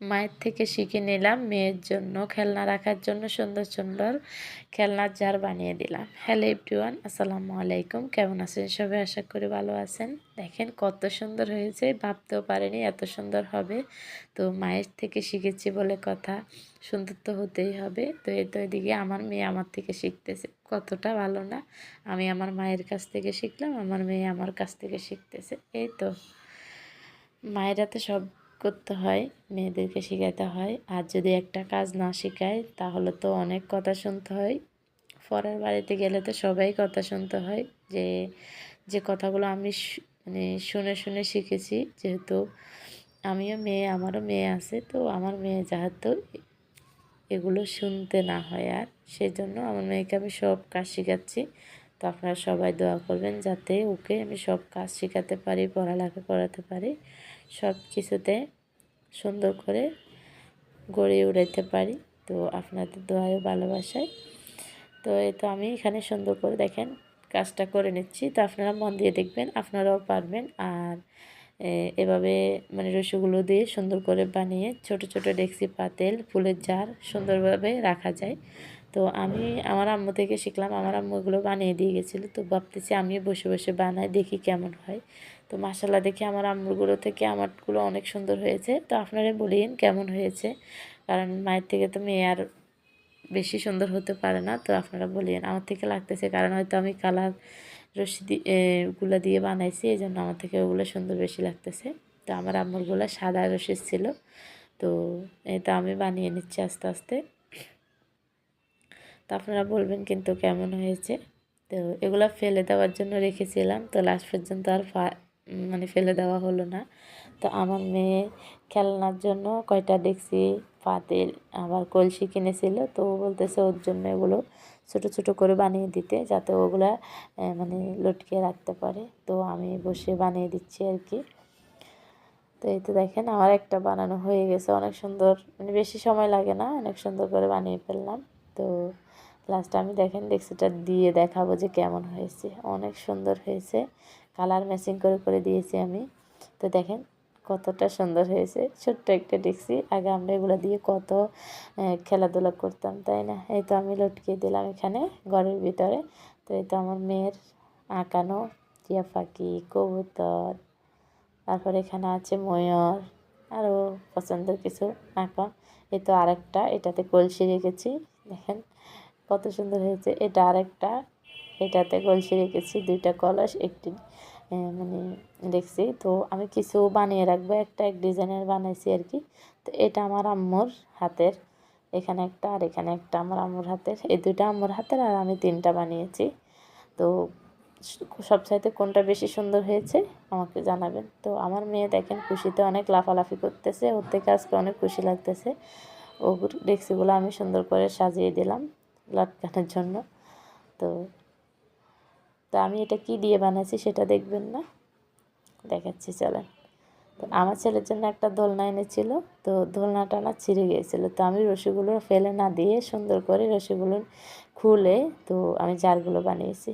মায়ের থেকে শিখে নিলাম মেয়ের জন্য খেলনা রাখার জন্য সুন্দর সুন্দর খেলনার জার বানিয়ে দিলাম। হ্যালো এভরিওয়ান আসসালামু আলাইকুম। কেমন আছেন সবাই? আশা করি ভালো আছেন। দেখেন কত সুন্দর হয়েছে, ভাবতেও পারেনি এত সুন্দর হবে। তো মায়ের থেকে শিখেছি বলে কথা, সুন্দর তো হতেই হবে। তো এই তো এদিকে আমার মেয়ে আমার থেকে শিখতেছে। কতটা ভালো না, আমি আমার মায়ের কাছ থেকে শিখলাম, আমার মেয়ে আমার কাছ থেকে শিখতেছে। এই তো, মায়েরা তো সব করতে হয়, মেয়েদেরকে শেখাতে হয়। আর যদি একটা কাজ না শেখায়, তাহলে তো অনেক কথা শুনতে হয়। পরের বাড়িতে গেলে তো সবাই কথা শুনতে হয় যে যে কথাগুলো আমি মানে শুনে শুনে শিখেছি। যেহেতু আমিও মেয়ে, আমারও মেয়ে আছে, তো আমার মেয়ে যেহেতু এগুলো শুনতে না হয় আর সেই জন্য আমার মেয়েকে আমি সব কাজ শেখাচ্ছি। তো আপনারা সবাই দোয়া করবেন যাতে ওকে আমি সব কাজ শেখাতে পারি, পড়ালেখা করাতে পারি। সব কিছুতে সুন্দর করে গড়ে উড়াইতে পারি। তো আপনাদের দোয়ায় ভালোবাসায়। তো এই তো আমি এখানে সুন্দর করে দেখেন কাজটা করে নিচ্ছি। তো আপনারা মন দিয়ে দেখবেন, আপনারাও পারবেন। আর এভাবে মানে রসুগুলো দিয়ে সুন্দর করে বানিয়ে ছোট ছোট ডেক্সি পাতেল, ফুলের জার সুন্দরভাবে রাখা যায়। তো আমি আমার আম্মু থেকে শিখলাম, আমার আম্মু এগুলো বানিয়ে দিয়ে গেছিল। তো ভাবতেছি আমি বসে বসে বানাই, দেখি কেমন হয়। তো মাসাল্লাহ দেখি আমার আম্মুরগুলো থেকে আমারগুলো অনেক সুন্দর হয়েছে। তো আপনারা বলিন কেমন হয়েছে? কারণ মায়ের থেকে তো মেয়ে আর বেশি সুন্দর হতে পারে না। তো আপনারা বলিন আমার থেকে লাগতেছে কারণ হয়তো আমি কালার রশি গুলো দিয়ে বানাইছি এই জন্য আমার থেকে ওগুলো সুন্দর বেশি লাগতেছে। তো আমার আম্মুরগুলো সাদা রশি ছিল। তো এই তো আমি বানিয়ে নিচ্ছি আস্তে আস্তে। তো আপনারা বলবেন কিন্তু কেমন হয়েছে? তো এগুলো ফেলে দেওয়ার জন্য রেখেছিলাম, তো লাস্ট পর্যন্ত আর মানে ফেলে দেওয়া হলো না। তো আমার মেয়ে খেলনার জন্য কয়টা দেখছি, পাতিল আবার কলসি কিনেছিল, তো ও বলতেছে ওর জন্য এগুলো ছোট ছোট করে বানিয়ে দিতে, যাতে ওগুলা মানে লটকে রাখতে পারে। তো আমি বসে বানিয়ে দিচ্ছি আর কি। তো এই তো দেখেন, আমার একটা বানানো হয়ে গেছে। অনেক সুন্দর মানে বেশি সময় লাগে না, অনেক সুন্দর করে বানিয়ে ফেললাম। তো লাস্টে আমি দেখেন ডেক্সিটা দিয়ে দেখাবো যে কেমন হয়েছে। অনেক সুন্দর হয়েছে। কালার ম্যাচিং করে করে দিয়েছি আমি। তো দেখেন কতটা সুন্দর হয়েছে। ছোট্ট একটা ডেক্সি আগে আমরা এগুলো দিয়ে কত খেলাধুলা করতাম, তাই না? এই তো আমি লটকিয়ে দিলাম এখানে ঘরের ভিতরে। তো এই তো আমার মেয়ের আঁকানো। টিয়া পাখি, কবুতর, তারপর এখানে আছে ময়ূর, আরও পছন্দের কিছু আঁকা। এই তো আরেকটা, এটাতে কলসি রেখেছি। দেখেন কত সুন্দর হয়েছে। এটা আরেকটা। এটাতে কলসি রেখেছি, দুইটা কলস, একটি মানে দেখছি। তো আমি কিছু বানিয়ে রাখব, একটা এক ডিজাইনের বানাইছি আর কি। তো এটা আমার আম্মুর হাতের, এখানে একটা আর এখানে একটা আমার আম্মুর হাতের। এই দুইটা আম্মুর হাতের আর আমি তিনটা বানিয়েছি। তো সবচাইতে কোনটা বেশি সুন্দর হয়েছে আমাকে জানাবেন। তো আমার মেয়ে দেখেন খুশিতে অনেক লাফালাফি করতেছে, ওর থেকে আজকে অনেক খুশি লাগতেছে। ও ডেক্সিগুলো আমি সুন্দর করে সাজিয়ে দিলাম লটকানোর জন্য। তো তো আমি এটা কি দিয়ে বানাইছি সেটা দেখবেন না। দেখাচ্ছি, চলেন। তো আমার ছেলের জন্য একটা দোলনা এনেছিল, তো দোলনাটা না ছিঁড়ে গিয়েছিল। তো আমি রসিগুলো ফেলে না দিয়ে সুন্দর করে রসিগুলো খুলে, তো আমি জারগুলো বানিয়েছি।